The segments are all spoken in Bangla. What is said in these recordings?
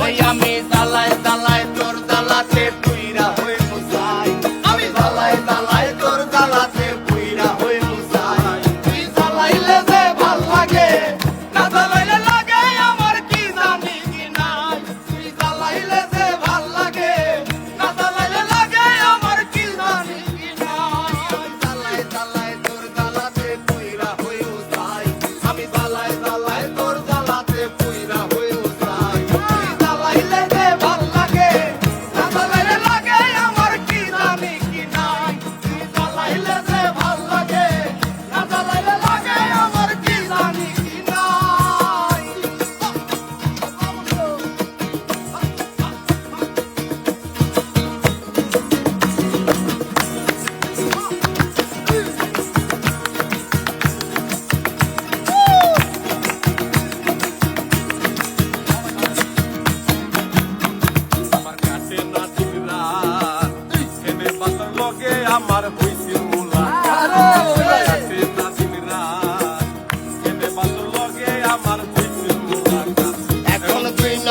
ওই আমি দালায় দালায় তোর দালাতে তুই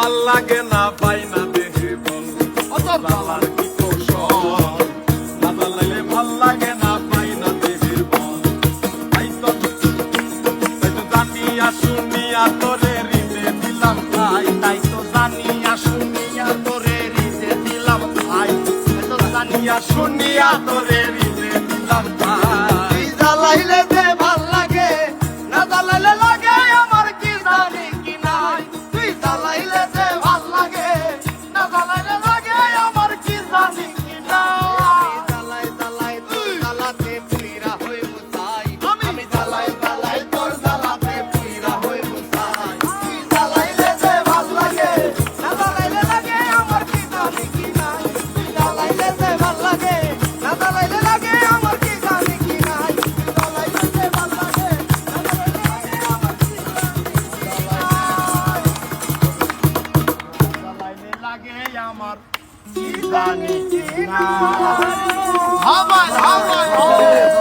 ভালো লাগে না পাই না দেখে বল অত লালার কি কৌশল? লালা লাইলে ভালো লাগে না পাই না দেখে বল তাই তো তাই তো জানিয়া শুনিয়া তোরে রিতে দিলাম তাই তাই তো জানিয়া শুনিয়া তোরে রিতে দিলাম তাই তাই তো জানিয়া শুনিয়া তোরে রিতে দিলাম তাই জ্বালাইলে Haval haval haval.